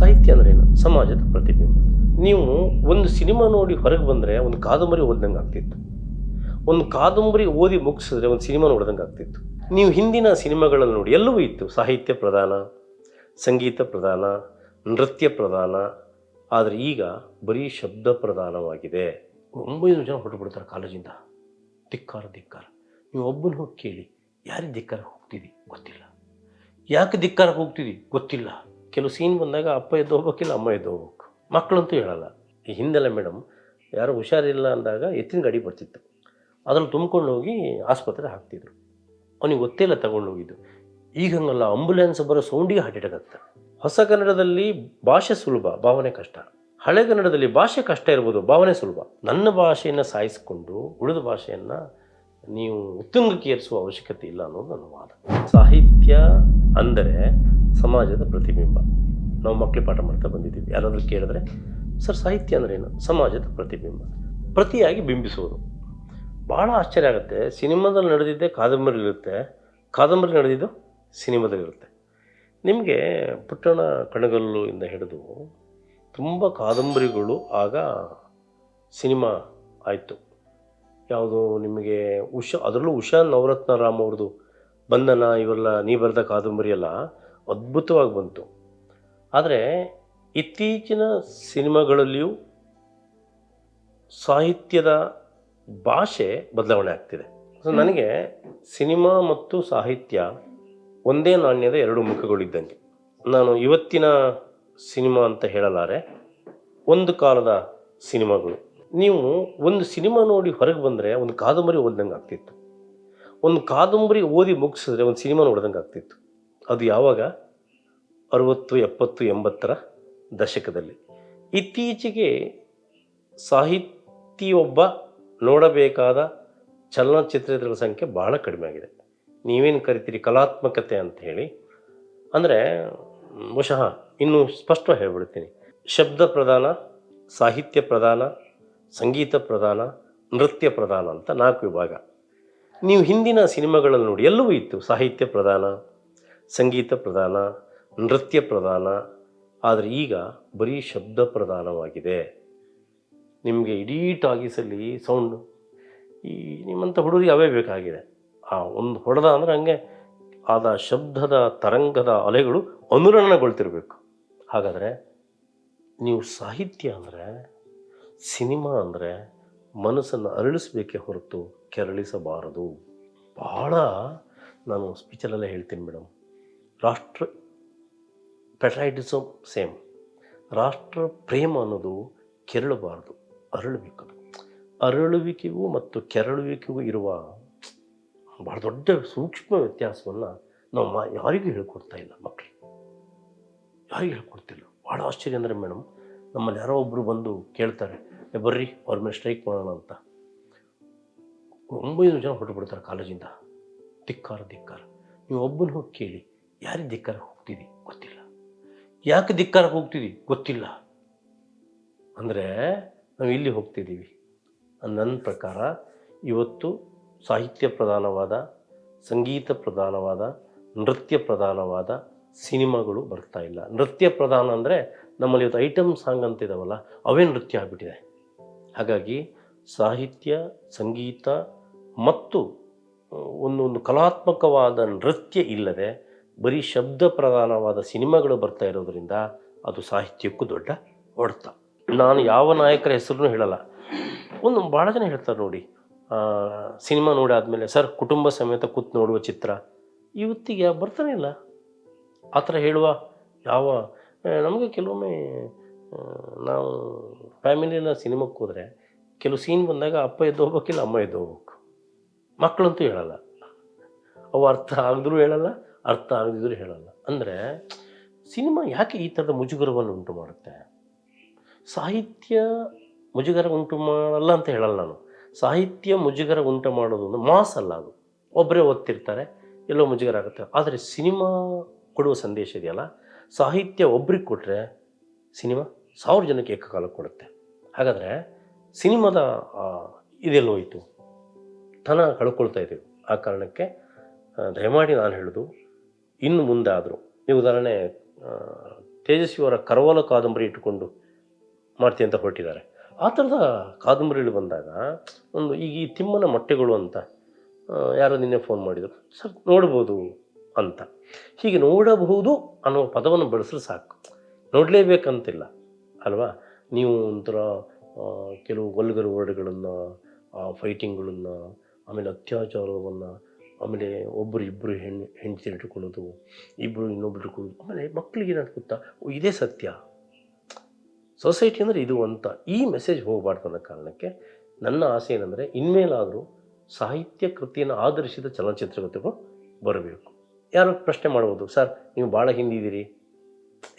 ಸಾಹಿತ್ಯ ಅಂದ್ರೆ ಏನು? ಸಮಾಜದ ಪ್ರತಿಬಿಂಬ. ನೀವು ಒಂದು ಸಿನಿಮಾ ನೋಡಿ ಹೊರಗೆ ಬಂದರೆ ಒಂದು ಕಾದಂಬರಿ ಓದ್ದಂಗೆ ಆಗ್ತಿತ್ತು. ಒಂದು ಕಾದಂಬರಿ ಓದಿ ಮುಗಿಸಿದ್ರೆ ಒಂದು ಸಿನಿಮಾ ನೋಡ್ದಂಗೆ ಆಗ್ತಿತ್ತು. ನೀವು ಹಿಂದಿನ ಸಿನಿಮಾಗಳಲ್ಲಿ ನೋಡಿ ಎಲ್ಲವೂ ಇತ್ತು. ಸಾಹಿತ್ಯ ಪ್ರಧಾನ, ಸಂಗೀತ ಪ್ರಧಾನ, ನೃತ್ಯ ಪ್ರಧಾನ. ಆದರೆ ಈಗ ಬರೀ ಶಬ್ದ ಪ್ರಧಾನವಾಗಿದೆ. ಒಂಬೈನೂರು ಜನ ಹೊರಟುಬಿಡ್ತಾರೆ ಕಾಲೇಜಿಂದ. ಧಿಕ್ಕಾರ ಧಿಕ್ಕಾರ. ನೀವು ಒಬ್ಬನ ಹೋಗಿ ಕೇಳಿ, ಯಾರಿಗೆ ಧಿಕ್ಕಾರ ಹೋಗ್ತೀವಿ ಗೊತ್ತಿಲ್ಲ. ಯಾಕೆ ಧಿಕ್ಕಾರ ಹೋಗ್ತೀವಿ ಗೊತ್ತಿಲ್ಲ. ಕೆಲವು ಸೀನ್ ಬಂದಾಗ ಅಪ್ಪ ಎದ್ದು ಹೋಗ್ಬೇಕಿಲ್ಲ ಅಮ್ಮ ಎದ್ದು ಹೋಗ್ಬೇಕು ಮಕ್ಕಳಂತೂ ಹೇಳಲ್ಲ. ಈ ಹಿಂದೆಲ್ಲ ಮೇಡಮ್ ಯಾರೋ ಹುಷಾರಿಲ್ಲ ಅಂದಾಗ ಎತ್ತಿನ ಗಾಡಿ ಬರ್ತಿತ್ತು. ಅದನ್ನು ತುಂಬಿಕೊಂಡು ಹೋಗಿ ಆಸ್ಪತ್ರೆ ಹಾಕ್ತಿದ್ರು. ಅವನಿಗೆ ಗೊತ್ತೇ ಇಲ್ಲ ಹೋಗಿದ್ದು. ಈಗ ಹಂಗಲ್ಲ ಆಂಬುಲೆನ್ಸ್ ಬರೋ ಸೌಂಡಿಗೆ ಹಾರ್ಟ್ ಅಟ್ಯಾಕ್ ಆಗ್ತದೆ ಹೊಸ ಕನ್ನಡದಲ್ಲಿ ಭಾಷೆ ಸುಲಭ, ಭಾವನೆ ಕಷ್ಟ. ಹಳೆ ಕನ್ನಡದಲ್ಲಿ ಭಾಷೆ ಕಷ್ಟ ಇರ್ಬೋದು, ಭಾವನೆ ಸುಲಭ. ನನ್ನ ಭಾಷೆಯನ್ನು ಸಾಯಿಸಿಕೊಂಡು ಉಳಿದ ಭಾಷೆಯನ್ನು ನೀವು ಉತ್ತುಂಗಕ್ಕೆ ಏರಿಸುವ ಅವಶ್ಯಕತೆ ಇಲ್ಲ ಅನ್ನೋದು ನನ್ನ ವಾದ. ಸಾಹಿತ್ಯ ಅಂದರೆ ಸಮಾಜದ ಪ್ರತಿಬಿಂಬ. ನಾವು ಮಕ್ಕಳು ಪಾಠ ಮಾಡ್ತಾ ಬಂದಿದ್ದೀವಿ. ಯಾರಾದರೂ ಕೇಳಿದ್ರೆ, ಸರ್, ಸಾಹಿತ್ಯ ಅಂದ್ರೆ ಏನು? ಸಮಾಜದ ಪ್ರತಿಬಿಂಬ. ಪ್ರತಿಯಾಗಿ ಬಿಂಬಿಸುವುದು. ಭಾಳ ಆಶ್ಚರ್ಯ ಆಗುತ್ತೆ. ಸಿನಿಮಾದಲ್ಲಿ ನಡೆದಿದ್ದೇ ಕಾದಂಬರಿಲಿರುತ್ತೆ ಕಾದಂಬರಿ ನಡೆದಿದ್ದು ಸಿನಿಮಾದಲ್ಲಿರುತ್ತೆ ನಿಮಗೆ ಪುಟ್ಟಣ ಕಣಗಲ್ಲು ಇಂದ ಹಿಡಿದು ತುಂಬ ಕಾದಂಬರಿಗಳು ಆಗ ಸಿನಿಮಾ ಆಯಿತು. ಯಾವುದು ನಿಮಗೆ ಉಷಾ, ಅದರಲ್ಲೂ ಉಷಾ ನವರತ್ನ ರಾಮ್ ಅವ್ರದ್ದು ಬಂಧನ, ಇವೆಲ್ಲ ನೀ ಬರೆದ ಕಾದಂಬರಿ ಎಲ್ಲ ಅದ್ಭುತವಾಗಿ ಬಂತು. ಆದರೆ ಇತ್ತೀಚಿನ ಸಿನಿಮಾಗಳಲ್ಲಿಯೂ ಸಾಹಿತ್ಯದ ಭಾಷೆ ಬದಲಾವಣೆ ಆಗ್ತಿದೆ. ಸೊ ನನಗೆ ಸಿನಿಮಾ ಮತ್ತು ಸಾಹಿತ್ಯ ಒಂದೇ ನಾಣ್ಯದ ಎರಡು ಮುಖಗಳಿದ್ದಂಗೆ. ನಾನು ಇವತ್ತಿನ ಸಿನಿಮಾ ಅಂತ ಹೇಳಲಾರೆ ಒಂದು ಕಾಲದ ಸಿನಿಮಾಗಳು. ನೀವು ಒಂದು ಸಿನಿಮಾ ನೋಡಿ ಹೊರಗೆ ಬಂದರೆ ಒಂದು ಕಾದಂಬರಿ ಓದ್ದಂಗೆ ಆಗ್ತಿತ್ತು. ಒಂದು ಕಾದಂಬರಿ ಓದಿ ಮುಗಿಸಿದ್ರೆ ಒಂದು ಸಿನಿಮಾ ನೋಡ್ದಂಗೆ ಆಗ್ತಿತ್ತು. ಅದು ಯಾವಾಗ? ಅರುವತ್ತು, ಎಪ್ಪತ್ತು, ಎಂಬತ್ತರ ದಶಕದಲ್ಲಿ. ಇತ್ತೀಚೆಗೆ ಸಾಹಿತಿಯೊಬ್ಬ ನೋಡಬೇಕಾದ ಚಲನಚಿತ್ರಗಳ ಸಂಖ್ಯೆ ಬಹಳ ಕಡಿಮೆ ಆಗಿದೆ. ನೀವೇನು ಕರಿತೀರಿ ಕಲಾತ್ಮಕತೆ ಅಂತ ಹೇಳಿ. ಅಂದರೆ ಬಹುಶಃ ಇನ್ನೂ ಸ್ಪಷ್ಟವಾಗಿ ಹೇಳ್ಬಿಡ್ತೀನಿ. ಶಬ್ದ ಪ್ರಧಾನ, ಸಾಹಿತ್ಯ ಪ್ರಧಾನ, ಸಂಗೀತ ಪ್ರಧಾನ, ನೃತ್ಯ ಪ್ರಧಾನ ಅಂತ ನಾಲ್ಕು ವಿಭಾಗ. ನೀವು ಹಿಂದಿನ ಸಿನಿಮಾಗಳಲ್ಲಿ ನೋಡಿ ಎಲ್ಲವೂ ಇತ್ತು. ಸಾಹಿತ್ಯ ಪ್ರಧಾನ ಸಂಗೀತ ಪ್ರಧಾನ, ನೃತ್ಯ ಪ್ರಧಾನ, ಆದರೆ ಈಗ ಬರೀ ಶಬ್ದ ಪ್ರಧಾನವಾಗಿದೆ. ನಿಮಗೆ ಇಡೀ ಟಾಗಿಸಲ್ಲಿ ಸೌಂಡು, ಈ ನಿಮ್ಮಂಥ ಹುಡುಗರಿಗೆ ಅವೇ ಬೇಕಾಗಿದೆ. ಆ ಒಂದು ಹೊಡೆದ ಅಂದರೆ ಹಂಗೆ ಆದ ಶಬ್ದದ ತರಂಗದ ಅಲೆಗಳು ಅನುರಣಗೊಳ್ತಿರಬೇಕು ಹಾಗಾದರೆ ನೀವು ಸಾಹಿತ್ಯ ಅಂದರೆ, ಸಿನಿಮಾ ಅಂದರೆ ಮನಸ್ಸನ್ನು ಅರಳಿಸಬೇಕೇ ಹೊರತು ಕೆರಳಿಸಬಾರದು. ಭಾಳ ನಾನು ಸ್ಪೀಚಲ್ಲೆಲ್ಲ ಹೇಳ್ತೀನಿ ಮೇಡಮ್ ರಾಷ್ಟ್ರ ಪೆಟ್ರೈಟಿಸಮ್ ಸೇಮ್. ರಾಷ್ಟ್ರ ಪ್ರೇಮ ಅನ್ನೋದು ಕೆರಳಬಾರ್ದು ಅರಳಬೇಕು ಅರಳುವಿಕೆಗೂ ಮತ್ತು ಕೆರಳುವಿಕೆಗೂ ಇರುವ ಬಹಳ ದೊಡ್ಡ ಸೂಕ್ಷ್ಮ ವ್ಯತ್ಯಾಸವನ್ನು ನಾವು ಮಾ ಯಾರಿಗೂ ಹೇಳ್ಕೊಡ್ತಾ ಇಲ್ಲ ಮಕ್ಕಳು ಯಾರಿಗೂ ಹೇಳ್ಕೊಡ್ತಿಲ್ಲ. ಭಾಳ ಆಶ್ಚರ್ಯ ಅಂದರೆ ಮೇಡಮ್ ನಮ್ಮಲ್ಲಿ ಯಾರೋ ಒಬ್ಬರು ಬಂದು ಕೇಳ್ತಾರೆ "ಏ, ಬರ್ರಿ ಅವ್ರ ಮೇಲೆ ಸ್ಟ್ರೈಕ್ ಮಾಡೋಣ ಅಂತ. ಒಂಬೈನೂರು ಜನ ಹೊರಟು ಬಿಡ್ತಾರೆ ಕಾಲೇಜಿಂದ. ಧಿಕ್ಕಾರ ಧಿಕ್ಕಾರ. ನೀವು ಒಬ್ಬನ ಹೋಗಿ ಕೇಳಿ. ಯಾರಿಗೆ ಧಿಕ್ಕಾರ ಹೋಗ್ತೀವಿ ಗೊತ್ತಿಲ್ಲ. ಯಾಕೆ ಧಿಕ್ಕಾರ ಹೋಗ್ತೀವಿ ಗೊತ್ತಿಲ್ಲ. ಅಂದರೆ ನಾವು ಇಲ್ಲಿ ಹೋಗ್ತಿದ್ದೀವಿ. ನನ್ನ ಪ್ರಕಾರ ಇವತ್ತು ಸಾಹಿತ್ಯ ಪ್ರಧಾನವಾದ, ಸಂಗೀತ ಪ್ರಧಾನವಾದ, ನೃತ್ಯ ಪ್ರಧಾನವಾದ ಸಿನಿಮಾಗಳು ಬರ್ತಾ ಇಲ್ಲ. ನೃತ್ಯ ಪ್ರಧಾನ ಅಂದರೆ ನಮ್ಮಲ್ಲಿ ಇವತ್ತು ಐಟಮ್ ಸಾಂಗ್ ಅಂತ ಇದಾವಲ್ಲ ಅವೇ ನೃತ್ಯ ಆಗಿಬಿಟ್ಟಿದೆ. ಹಾಗಾಗಿ ಸಾಹಿತ್ಯ, ಸಂಗೀತ ಮತ್ತು ಒಂದು ಒಂದು ಕಲಾತ್ಮಕವಾದ ನೃತ್ಯ ಇಲ್ಲದೆ ಬರೀ ಶಬ್ದ ಪ್ರಧಾನವಾದ ಸಿನಿಮಾಗಳು ಬರ್ತಾ ಇರೋದ್ರಿಂದ ಅದು ಸಾಹಿತ್ಯಕ್ಕೂ ದೊಡ್ಡ ಹೊಡೆತ. ನಾನು ಯಾವ ನಾಯಕರ ಹೆಸರು ಹೇಳಲ್ಲ. ಒಂದು ಭಾಳ ಜನ ಹೇಳ್ತಾರೆ ನೋಡಿ. ಸಿನಿಮಾ ನೋಡಿ ಆದಮೇಲೆ ಸರ್ ಕುಟುಂಬ ಸಮೇತ ಕೂತು ನೋಡುವ ಚಿತ್ರ. ಇವತ್ತಿಗೆ ಬರ್ತಾನೆ ಇಲ್ಲ. ಆ ಥರ ಹೇಳುವ ಯಾವ ನಮಗೆ ಕೆಲವೊಮ್ಮೆ ನಾವು ಫ್ಯಾಮಿಲಿನ ಸಿನಿಮಾಕ್ಕೆ ಹೋದರೆ ಕೆಲವು ಸೀನ್ ಬಂದಾಗ ಅಪ್ಪ ಎದ್ದು ಹೋಗ್ಬೇಕಿಲ್ಲ ಅಮ್ಮ ಎದ್ದು ಹೋಗ್ಬೇಕು. ಮಕ್ಕಳಂತೂ ಹೇಳಲ್ಲ. ಅವು ಅರ್ಥ ಆಗಿದ್ರೂ ಹೇಳಲ್ಲ ಅರ್ಥ ಆಗದಿದ್ರೂ ಹೇಳಲ್ಲ. ಅಂದರೆ ಸಿನಿಮಾ ಯಾಕೆ ಈ ಥರದ ಮುಜುಗರವನ್ನು ಉಂಟು ಮಾಡುತ್ತೆ? ಸಾಹಿತ್ಯ ಮುಜುಗರ ಉಂಟು ಮಾಡಲ್ಲ ಅಂತ ಹೇಳಲ್ಲ ನಾನು. ಸಾಹಿತ್ಯ ಮುಜುಗರ ಉಂಟು ಮಾಡೋದು ಒಂದು ಮಾಸ್ ಅಲ್ಲ ಅದು. ಒಬ್ಬರೇ ಓದ್ತಿರ್ತಾರೆ, ಎಲ್ಲೋ ಮುಜುಗರ ಆಗುತ್ತೆ. ಆದರೆ ಸಿನಿಮಾ ಕೊಡುವ ಸಂದೇಶ ಇದೆಯಲ್ಲ, ಸಾಹಿತ್ಯ ಒಬ್ರಿಗೆ ಕೊಟ್ಟರೆ ಸಿನಿಮಾ ಸಾವಿರ ಜನಕ್ಕೆ ಏಕಕಾಲ ಕೊಡುತ್ತೆ. ಹಾಗಾದರೆ ಸಿನಿಮಾದ ಇದೆಲ್ಲೋಯಿತು ತನ ಕಳ್ಕೊಳ್ತಾ ಇದ್ದೀವಿ ಆ ಕಾರಣಕ್ಕೆ ದಯಮಾಡಿ ನಾನು ಹೇಳೋದು ಇನ್ನು ಮುಂದಾದರೂ, ನೀವು ಉದಾಹರಣೆ ತೇಜಸ್ವಿಯವರ ಕರವಲ ಕಾದಂಬರಿ ಇಟ್ಟುಕೊಂಡು ಮಾಡ್ತೀನಿ ಅಂತ ಹೊರಟಿದ್ದಾರೆ. ಆ ಥರದ ಕಾದಂಬರಿಗಳು ಬಂದಾಗ, ಒಂದು ಈಗ ಈ ತಿಮ್ಮನ ಮೊಟ್ಟೆಗಳು ಅಂತ ಯಾರೋ ನಿನ್ನೆ ಫೋನ್ ಮಾಡಿದರು. ಸರ್, ನೋಡ್ಬೋದು ಅಂತ. ಹೀಗೆ ನೋಡಬಹುದು ಅನ್ನೋ ಪದವನ್ನು ಬಳಸಲು ಸಾಕು. ನೋಡಲೇಬೇಕಂತಿಲ್ಲ, ಅಲ್ವಾ? ನೀವು ಒಂಥರ ಕೆಲವು ಗೊಲ್ಗರ್ ವರ್ಡ್ಗಳನ್ನು ಫೈಟಿಂಗ್ಗಳನ್ನು ಆಮೇಲೆ ಅತ್ಯಾಚಾರವನ್ನು ಆಮೇಲೆ ಒಬ್ಬರು ಇಬ್ಬರು ಹೆಣ್ಣು ಹೆಂಡತಿ ಇಟ್ಕೊಳ್ಳೋದು ಇಬ್ಬರು ಇನ್ನೊಬ್ರು ಇಟ್ಕೊಳ್ಳೋದು. ಆಮೇಲೆ ಮಕ್ಕಳಿಗೆ ಏನಂತ ಗೊತ್ತಾ? ಇದೇ ಸತ್ಯ. ಸೊಸೈಟಿ ಅಂದರೆ ಇದು ಅಂತ. ಈ ಮೆಸೇಜ್ ಹೋಗಬಾರ್ದು ಅನ್ನೋ ಕಾರಣಕ್ಕೆ ನನ್ನ ಆಸೆ ಏನಂದರೆ ಇನ್ಮೇಲಾದರೂ ಸಾಹಿತ್ಯ ಕೃತಿಯನ್ನು ಆಧರಿಸಿದ ಚಲನಚಿತ್ರಗಳು ಬರಬೇಕು. ಯಾರು ಪ್ರಶ್ನೆ ಮಾಡ್ಬೋದು, ಸರ್, ನೀವು ಭಾಳ ಹಿಂದಿದ್ದೀರಿ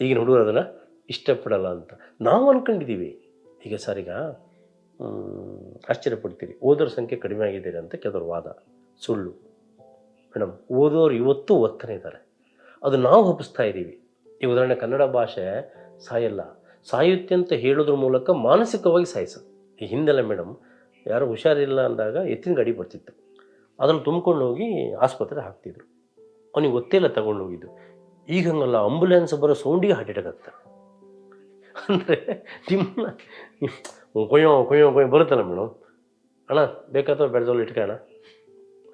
ಈಗಿನ ಹುಡುಗರು ಅದನ್ನು ಇಷ್ಟಪಡಲ್ಲ ಅಂತ. ನಾವು ಅಂದ್ಕೊಂಡಿದ್ದೀವಿ ಈಗ ಸರ್, ಈಗ ಆಶ್ಚರ್ಯಪಡ್ತೀರಿ. ಓದೋರ ಸಂಖ್ಯೆ ಕಡಿಮೆ ಆಗಿದ್ದೀರಿ ಅಂತ ಕೆಲವರು ವಾದ. ಸುಳ್ಳು. ಮೇಡಮ್, ಓದೋರು ಇವತ್ತು ಓದ್ತಾನೆ ಇದ್ದಾರೆ. ಅದು ನಾವು ಹಬ್ಬಿಸ್ತಾ ಇದ್ದೀವಿ. ಈ ಉದಾಹರಣೆ ಕನ್ನಡ ಭಾಷೆ ಸಾಯಲ್ಲ. ಸಾಯುತ್ತೆ ಅಂತ ಹೇಳೋದ್ರ ಮೂಲಕ ಮಾನಸಿಕವಾಗಿ ಸಾಯಿಸೋದು. ಈ ಹಿಂದೆಲ್ಲ ಮೇಡಮ್, ಯಾರು ಹುಷಾರಿಲ್ಲ ಅಂದಾಗ ಎತ್ತಿನ ಗಾಡಿ ಬರ್ತಿತ್ತು. ಅದನ್ನು ತುಂಬ್ಕೊಂಡು ಹೋಗಿ ಆಸ್ಪತ್ರೆ ಹಾಕ್ತಿದ್ರು. ಅವನಿಗೆ ಗೊತ್ತೇ ಇಲ್ಲ ತಗೊಂಡು ಹೋಗಿದ್ದು. ಈಗ ಹಂಗಲ್ಲ, ಆಂಬುಲೆನ್ಸ್ ಬರೋ ಸೌಂಡಿಗೆ ಹಾರ್ಟ್ ಅಟ್ಯಾಕ್ ಆಗ್ತಾರೆ ಅಂದರೆ ನಿಮ್ಮ ಕೊಯ್ಯೋ ಕೊಯ್ಯೋ ಕೊಯ್ಯೋ ಬರುತ್ತಲ್ಲ ಮೇಡಮ್. ಅಣ್ಣ ಬೇಕಾದ್ರೆ ಬೆಳೆದೋಳು ಇಟ್ಕೋಣ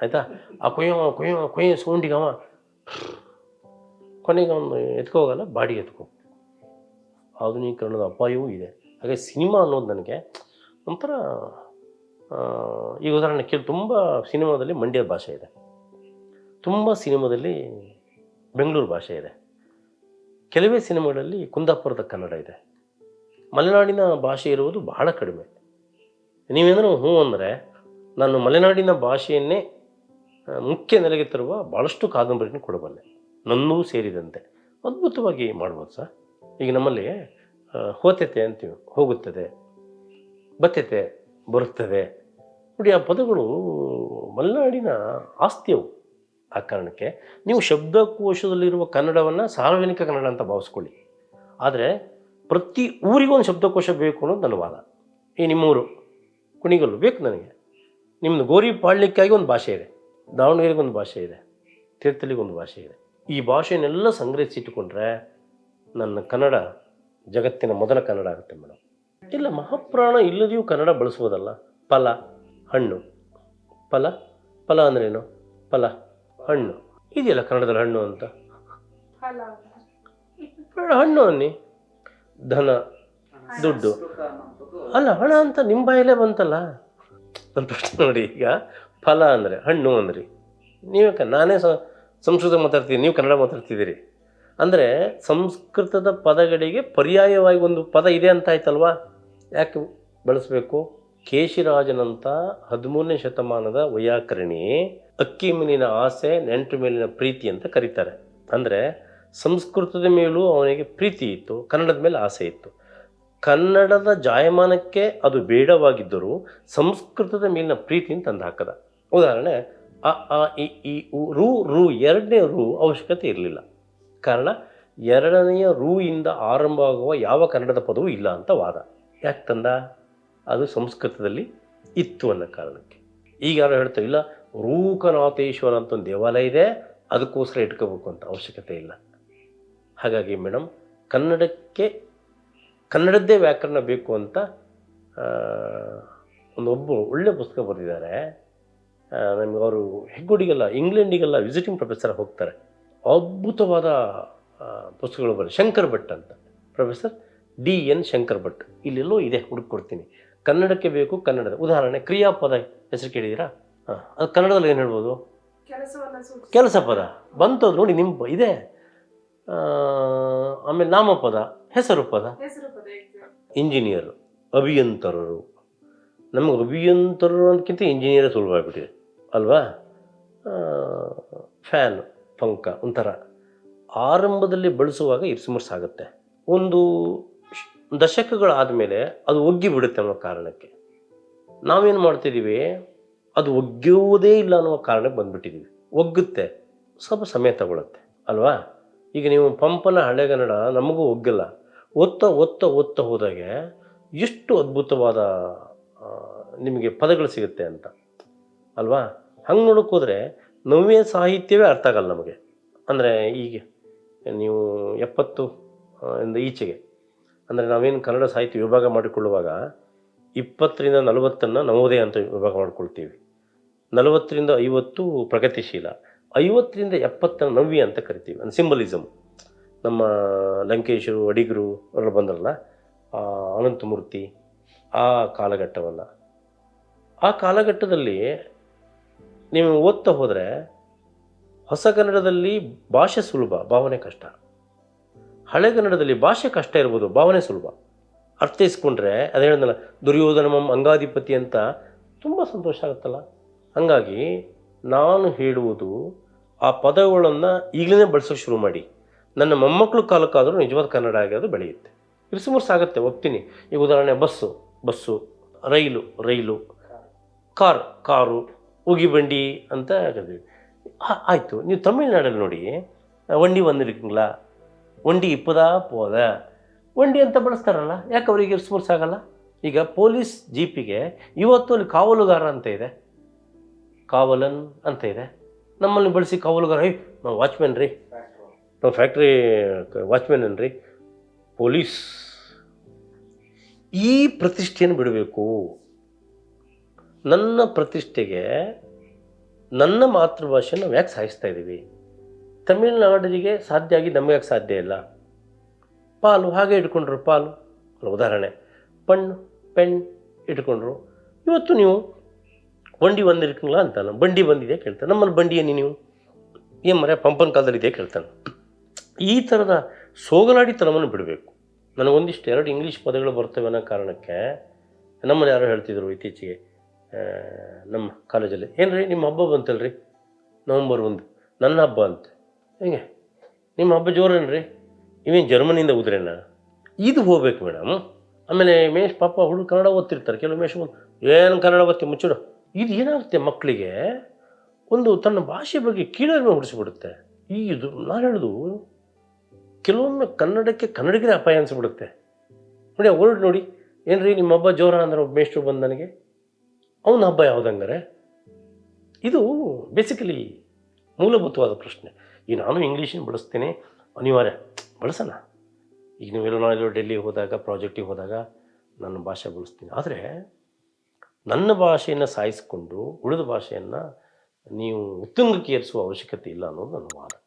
ಆಯಿತಾ? ಆ ಕೊಯ್ಯೋ ಕೊಯ್ಯೋ ಕೊಯ್ಯೋ ಸೌಂಡಿಗೆ ಅವ ಕೊನೆಗೆ ಅವನು ಎತ್ಕೋಗಲ್ಲ ಬಾಡಿ ಎತ್ಕೊ. ಆಧುನೀಕರಣದ ಅಪಾಯವೂ ಇದೆ. ಹಾಗೆ ಸಿನಿಮಾ ಅನ್ನೋದು ನನಗೆ ಒಂಥರ ಈಗ ಉದಾಹರಣೆ ಕೇಳಿ ತುಂಬ ಸಿನಿಮಾದಲ್ಲಿ ಮಂಡ್ಯದ ಭಾಷೆ ಇದೆ. ತುಂಬ ಸಿನಿಮಾದಲ್ಲಿ ಬೆಂಗಳೂರು ಭಾಷೆ ಇದೆ. ಕೆಲವೇ ಸಿನಿಮಾಗಳಲ್ಲಿ ಕುಂದಾಪುರದ ಕನ್ನಡ ಇದೆ. ಮಲೆನಾಡಿನ ಭಾಷೆ ಇರುವುದು ಬಹಳ ಕಡಿಮೆ. ನೀವೇನಾದರೂ ಹ್ಞೂ ಅಂದರೆ, ನಾನು ಮಲೆನಾಡಿನ ಭಾಷೆಯನ್ನೇ ಮುಖ್ಯ ನೆಲೆಗೆ ತರುವ ಭಾಳಷ್ಟು ಕಾದಂಬರಿನ ಕೊಡಬಲ್ಲೆ ನನ್ನೂ ಸೇರಿದಂತೆ. ಅದ್ಭುತವಾಗಿ ಮಾಡ್ಬೋದು ಸರ್. ಈಗ ನಮ್ಮಲ್ಲಿ ಹೋತತೆ ಅಂತೀವಿ. ಹೋಗುತ್ತದೆ ಬತ್ತತೆ ಬರುತ್ತದೆ. ನೋಡಿ, ಆ ಪದಗಳು ಮಲೆನಾಡಿನ ಆಸ್ತಿಯವು ಆ ಕಾರಣಕ್ಕೆ. ನೀವು ಶಬ್ದಕೋಶದಲ್ಲಿರುವ ಕನ್ನಡವನ್ನು ಸಾರ್ವಜನಿಕ ಕನ್ನಡ ಅಂತ ಭಾವಿಸ್ಕೊಳ್ಳಿ. ಆದರೆ ಪ್ರತಿ ಊರಿಗೊಂದು ಶಬ್ದಕೋಶ ಬೇಕು ಅನ್ನೋದು ನನ್ನ ವಾದ. ಈ ನಿಮ್ಮೂರು ಕುಣಿಗಲ್ಲು ಬೇಕು ನನಗೆ. ನಿಮ್ಮದು ಗೋರಿ ಪಾಳ್ಯಕ್ಕಾಗಿ ಒಂದು ಭಾಷೆ ಇದೆ. ದಾವಣಗೆರೆಗೆ ಒಂದು ಭಾಷೆ ಇದೆ ತೀರ್ಥಳ್ಳಿಗೊಂದು ಭಾಷೆ ಇದೆ. ಈ ಭಾಷೆಯನ್ನೆಲ್ಲ ಸಂಗ್ರಹಿಸಿಟ್ಟುಕೊಂಡ್ರೆ ನನ್ನ ಕನ್ನಡ ಜಗತ್ತಿನ ಮೊದಲ ಕನ್ನಡ ಆಗುತ್ತೆ ಮೇಡಮ್. ಇಲ್ಲ ಮಹಾಪ್ರಾಣ ಇಲ್ಲದೆಯೂ ಕನ್ನಡ ಬಳಸ್ಬೋದಲ್ಲ? ಫಲ ಹಣ್ಣು. ಫಲ ಫಲ ಅಂದ್ರೇನು? ಫಲ ಹಣ್ಣು. ಇದೆಯಲ್ಲ ಕನ್ನಡದಲ್ಲಿ ಹಣ್ಣು ಅಂತ? ಹಣ್ಣು ಅನ್ನಿ. ಧನ ದುಡ್ಡು. ಅಲ್ಲ ಹಣ ಅಂತ ನಿಮ್ಮ ಬಾಯಲ್ಲೇ ಬಂತಲ್ಲ? ನನ್ನ ಪ್ರಶ್ನೆ ನೋಡಿ ಈಗ. ಫಲ ಅಂದರೆ ಹಣ್ಣು ಅಂದ್ರಿ ನೀವೇ ನಾನೇ ಸಂಸ್ಕೃತ ಮಾತಾಡ್ತೀನಿ ನೀವು ಕನ್ನಡ ಮಾತಾಡ್ತಿದ್ದೀರಿ? ಅಂದರೆ ಸಂಸ್ಕೃತದ ಪದಗಳಿಗೆ ಪರ್ಯಾಯವಾಗಿ ಒಂದು ಪದ ಇದೆ ಅಂತ ಆಯ್ತಲ್ವಾ? ಯಾಕೆ ಬಳಸಬೇಕು? ಕೇಶಿರಾಜನಂತ ಹದಿಮೂರನೇ ಶತಮಾನದ ವೈಯಾಕರಣಿ ಅಕ್ಕಿ ಮೇಲಿನ ಆಸೆ, ನೆಂಟು ಮೇಲಿನ ಪ್ರೀತಿ ಅಂತ ಕರೀತಾರೆ. ಅಂದರೆ ಸಂಸ್ಕೃತದ ಮೇಲೂ ಅವನಿಗೆ ಪ್ರೀತಿ ಇತ್ತು, ಕನ್ನಡದ ಮೇಲೆ ಆಸೆ ಇತ್ತು. ಕನ್ನಡದ ಜಾಯಮಾನಕ್ಕೆ ಅದು ಬೇಡವಾಗಿದ್ದರೂ ಸಂಸ್ಕೃತದ ಮೇಲಿನ ಪ್ರೀತಿನ ತಂದು ಹಾಕದ. ಉದಾಹರಣೆ, ಅ ಆ ಇ ಈ ರು ರು ಎರಡನೇ ರು ಅವಶ್ಯಕತೆ ಇರಲಿಲ್ಲ. ಕಾರಣ, ಎರಡನೆಯ ರು ಇಂದ ಆರಂಭವಾಗುವ ಯಾವ ಕನ್ನಡದ ಪದವೂ ಇಲ್ಲ ಅಂತ ವಾದ. ಯಾಕೆ ತಂದ? ಅದು ಸಂಸ್ಕೃತದಲ್ಲಿ ಇತ್ತು ಅನ್ನೋ ಕಾರಣಕ್ಕೆ. ಈಗ ಯಾರು ಹೇಳ್ತಾರೆ ಇಲ್ಲ, ರೂಕನಾಥೇಶ್ವರ ಅಂತ ಒಂದು ದೇವಾಲಯ ಇದೆ, ಅದಕ್ಕೋಸ್ಕರ ಇಟ್ಕೋಬೇಕು ಅಂತ ಅವಶ್ಯಕತೆ ಇಲ್ಲ. ಹಾಗಾಗಿ ಮೇಡಮ್ ಕನ್ನಡಕ್ಕೆ, ಕನ್ನಡದ್ದೇ ವ್ಯಾಕರಣ ಬೇಕು ಅಂತ ಒಂದೊಬ್ಬ ಒಳ್ಳೆ ಪುಸ್ತಕ ಬರೆದಿದ್ದಾರೆ. ನಮಗೆ ಅವರು ಹೆಗ್ಗುಡಿಗೆಲ್ಲ ಇಂಗ್ಲೆಂಡಿಗೆಲ್ಲ ವಿಸಿಟಿಂಗ್ ಪ್ರೊಫೆಸರ್ ಹೋಗ್ತಾರೆ. ಅದ್ಭುತವಾದ ಪುಸ್ತಕಗಳು ಬರೀ ಶಂಕರ್ ಭಟ್ ಅಂತ. Professor D N Shankar Bhat. ಇಲ್ಲೆಲ್ಲೋ ಇದೆ ಹುಡುಕೊಡ್ತೀನಿ ಕನ್ನಡಕ್ಕೆ ಬೇಕು ಕನ್ನಡದ. ಉದಾಹರಣೆ ಕ್ರಿಯಾಪದ ಹೆಸರು ಕೇಳಿದ್ದೀರಾ? ಹಾಂ ಅದು ಕನ್ನಡದಲ್ಲಿ ಏನು ಹೇಳ್ಬೋದು? ಕೆಲಸ ಪದ. ಬಂತು ಅದು ನೋಡಿ ನಿಮ್ಮ ಇದೆ. ಆಮೇಲೆ ನಾಮಪದ ಹೆಸರು ಪದ. ಇಂಜಿನಿಯರು ಪದ ಇಂಜಿನಿಯರ್ ಅಭಿಯಂತರರು. ನಮಗೆ ಅಭಿಯಂತರರು ಅಂತಕ್ಕಿಂತ ಇಂಜಿನಿಯರೇ ಸುಲಭ ಆಗ್ಬಿಟ್ಟಿದೆ. ಅಲ್ವಾ? ಫ್ಯಾನ್ ಪಂಕ ಒಂಥರ. ಆರಂಭದಲ್ಲಿ ಬಳಸುವಾಗ ಇರ್ಸುಮರ್ಸ್ ಆಗುತ್ತೆ. ಒಂದು ಶ್- ದಶಕಗಳಾದಮೇಲೆ ಅದು ಒಗ್ಗಿ ಬಿಡುತ್ತೆ ಅನ್ನೋ ಕಾರಣಕ್ಕೆ. ನಾವೇನು ಮಾಡ್ತಿದ್ದೀವಿ ಅದು ಒಗ್ಗುವುದೇ ಇಲ್ಲ ಅನ್ನೋ ಕಾರಣಕ್ಕೆ ಬಂದುಬಿಟ್ಟಿದ್ದೀವಿ ಒಗ್ಗುತ್ತೆ. ಸ್ವಲ್ಪ ಸಮಯ ತಗೊಳುತ್ತೆ. ಅಲ್ವಾ? ಈಗ ನೀವು ಪಂಪನ ಹಳೆಗನ್ನಡ ನಮಗೂ ಒಗ್ಗಲ್ಲ. ಒತ್ತ ಒತ್ತ ಒತ್ತ ಹೋದಾಗೆ ಎಷ್ಟು ಅದ್ಭುತವಾದ ನಿಮಗೆ ಪದಗಳು ಸಿಗುತ್ತೆ ಅಂತ. ಅಲ್ವಾ? ಹಂಗೆ ನೋಡೋಕ್ಕೋದ್ರೆ ನವ್ಯ ಸಾಹಿತ್ಯವೇ ಅರ್ಥ ಆಗಲ್ಲ ನಮಗೆ. ಅಂದರೆ ಈಗ ನೀವು ಎಪ್ಪತ್ತು ಇಂದ ಈಚೆಗೆ, ಅಂದರೆ ನಾವೇನು ಕನ್ನಡ ಸಾಹಿತ್ಯ ವಿಭಾಗ ಮಾಡಿಕೊಳ್ಳುವಾಗ ಇಪ್ಪತ್ತರಿಂದ ನಲವತ್ತನ್ನು ನವೋದಯ ಅಂತ ವಿಭಾಗ ಮಾಡ್ಕೊಳ್ತೀವಿ. ನಲವತ್ತರಿಂದ ಐವತ್ತು ಪ್ರಗತಿಶೀಲ, ಐವತ್ತರಿಂದ ಎಪ್ಪತ್ತನ್ನು ನವ್ಯ ಅಂತ ಕರಿತೀವಿ. ಅಂದರೆ ಸಿಂಬಲಿಸಮ್ ನಮ್ಮ ಲಂಕೇಶರು, ಅಡಿಗರು ಅವರು ಬಂದ್ರಲ್ಲ ಅನಂತಮೂರ್ತಿ, ಆ ಕಾಲಘಟ್ಟವನ್ನು. ಆ ಕಾಲಘಟ್ಟದಲ್ಲಿ ನೀವು ಓದ್ತಾ ಹೋದರೆ ಹೊಸ ಕನ್ನಡದಲ್ಲಿ ಭಾಷೆ ಸುಲಭ, ಭಾವನೆ ಕಷ್ಟ. ಹಳೆ ಕನ್ನಡದಲ್ಲಿ ಭಾಷೆ ಕಷ್ಟ ಇರ್ಬೋದು, ಭಾವನೆ ಸುಲಭ. ಅರ್ಥೈಸ್ಕೊಂಡ್ರೆ ಅದೇ ಹೇಳಿದ್ನಲ್ಲ, ದುರ್ಯೋಧನ ಮಮ್ ಅಂಗಾಧಿಪತಿ ಅಂತ ತುಂಬ ಸಂತೋಷ ಆಗುತ್ತಲ್ಲ? ಹಾಗಾಗಿ ನಾನು ಹೇಳುವುದು ಆ ಪದಗಳನ್ನು ಈಗಲೇ ಬಳಸೋಕೆ ಶುರು ಮಾಡಿ. ನನ್ನ ಮೊಮ್ಮಕ್ಕಳು ಕಾಲಕ್ಕಾದರೂ ನಿಜವಾದ ಕನ್ನಡ ಆಗಿ ಬೆಳೆಯುತ್ತೆ. ಇರಿಸುಮುರ್ಸು ಆಗುತ್ತೆ, ಒಪ್ತೀನಿ. ಈಗ ಉದಾಹರಣೆ bus bus, rail rail, car, car. ಉಗಿಬಂಡಿ ಅಂತ ಕರಿತೀವಿ ಆಯಿತು, ನೀವು ತಮಿಳ್ನಾಡಲ್ಲಿ ನೋಡಿ ಒಂಡಿ ಬಂದಿರ್ಕಿಂಗ್ಲಾ? ಒಂಡಿ ಇಪ್ಪದಾ ಪೋದ? ಒಂಡಿ ಅಂತ ಬಳಸ್ತಾರಲ್ಲ, ಯಾಕೆ ಅವರಿಗೆ ಇರಿಸುಮುರ್ಸು ಆಗಲ್ಲ? ಈಗ ಪೊಲೀಸ್ ಜೀಪಿಗೆ ಇವತ್ತು ಅಲ್ಲಿ ಕಾವಲುಗಾರ ಅಂತ ಇದೆ. ಕಾವಲನ್ ಅಂತ ಇದೆ. ನಮ್ಮಲ್ಲಿ ಬಳಸಿ ಕಾವಲುಗಾರ ಐ ನಾವು ವಾಚ್ಮ್ಯಾನ್ ರೀ. ನಾವು ಫ್ಯಾಕ್ಟ್ರಿ ವಾಚ್ಮ್ಯಾನ್ ಅನ್ರಿ ಪೊಲೀಸ್. ಈ ಪ್ರತಿಷ್ಠೆಯನ್ನು ಬಿಡಬೇಕು. ನನ್ನ ಪ್ರತಿಷ್ಠೆಗೆ ನನ್ನ ಮಾತೃಭಾಷೆ ನಾವು ಯಾಕೆ ಸಾಯಿಸ್ತಾ ಇದ್ದೀವಿ ತಮಿಳುನಾಡಿಗೆ ಸಾಧ್ಯ ಆಗಿ ನಮಗೆ ಯಾಕೆ ಸಾಧ್ಯ ಇಲ್ಲ? ಪಾಲು, ಹಾಗೆ ಇಟ್ಕೊಂಡ್ರು ಪಾಲು. ಉದಾಹರಣೆ. ಪಣ್ಣು ಪೆಣ್ ಇಟ್ಕೊಂಡ್ರು. ಇವತ್ತು ನೀವು ಬಂಡಿ ಬಂದಿರ್ಕಂಗಿಲ್ಲ ಅಂತಾನೆ ಬಂಡಿ ಬಂದಿದೆ ಕೇಳ್ತಾನೆ. ನಮ್ಮಲ್ಲಿ ಬಂಡಿ ಏನಿ ನೀವು? ಏನು ಮರ ಪಂಪನ ಕಾಲದಲ್ಲಿ ಇದೆ ಕೇಳ್ತಾನೆ. ಈ ಥರದ ಸೋಗಲಾಡಿತನವನ್ನು ಬಿಡಬೇಕು. ನನಗೊಂದಿಷ್ಟು ಎರಡು ಇಂಗ್ಲೀಷ್ ಪದಗಳು ಬರ್ತವೆ ಅನ್ನೋ ಕಾರಣಕ್ಕೆ ನಮ್ಮಲ್ಲಿ ಯಾರೋ ಹೇಳ್ತಿದ್ರು ಇತ್ತೀಚೆಗೆ. ನಮ್ಮ ಕಾಲೇಜಲ್ಲಿ. ಏನು ರೀ ನಿಮ್ಮ ಹಬ್ಬ ಬಂತಲ್ರಿ? ನವಂಬರ್ ಒಂದು. ನನ್ನ ಹಬ್ಬ ಅಂತ. ಹೇಗೆ? ನಿಮ್ಮ ಹಬ್ಬ ರೀ ಇವೇನು ಜರ್ಮನಿಯಿಂದ ಉದ್ರೇನ ಇದು ಹೋಗ್ಬೇಕು ಮೇಡಮ್. ಆಮೇಲೆ ಮೇಷ್ ಪಾಪ ಹುಡುಗ ಕನ್ನಡ ಓದ್ತಿರ್ತಾರೆ. ಕೆಲವು ಮೇಷ್ ಏನು ಕನ್ನಡ ಓದ್ತಿ ಮುಚ್ಚಿಡು. ಇದು ಏನಾಗುತ್ತೆ ಮಕ್ಕಳಿಗೆ ಒಂದು ತನ್ನ ಭಾಷೆ ಬಗ್ಗೆ ಕೀಳರಿಮೆ ಹುಡಿಸ್ಬಿಡುತ್ತೆ ಈ ಇದು ನಾನು ಹೇಳೋದು, ಕೆಲವೊಮ್ಮೆ ಕನ್ನಡಕ್ಕೆ ಕನ್ನಡಿಗರೇ ಅಪಾಯ ಅನಿಸ್ಬಿಡುತ್ತೆ. ನೋಡಿ ವರ್ಡ್ ನೋಡಿ. ಏನ್ರಿ, ನಿಮ್ಮ ಹಬ್ಬ ಜೋರ ಅಂದ್ರೆ ಒಬ್ಬ ಮೇಷ್ಟ್ರು ಬಂದು ನನಗೆ ಅವನ ಹಬ್ಬ ಯಾವುದಂಗಾರೆ ಇದು ಬೇಸಿಕಲಿ ಮೂಲಭೂತವಾದ ಪ್ರಶ್ನೆ. ಈಗ ನಾನು ಇಂಗ್ಲೀಷನ್ನು ಬಳಸ್ತೇನೆ. ಅನಿವಾರ್ಯ. ಬಳಸೋಣ ಈಗ ನೀವೆಲ್ಲೋ ನಾವೆಲ್ಲೋ ಡೆಲ್ಲಿ ಹೋದಾಗ, ಪ್ರಾಜೆಕ್ಟಿಗೆ ಹೋದಾಗ ನನ್ನ ಭಾಷೆ ಬಳಸ್ತೀನಿ. ಆದರೆ ನನ್ನ ಭಾಷೆಯನ್ನು ಸಾಯಿಸಿಕೊಂಡು ಉಳಿದ ಭಾಷೆಯನ್ನು ನೀವು ಉತ್ತುಂಗಕ್ಕೆ ಏರಿಸುವ ಅವಶ್ಯಕತೆ ಇಲ್ಲ ಅನ್ನೋದು ನನ್ನ ವಾದ.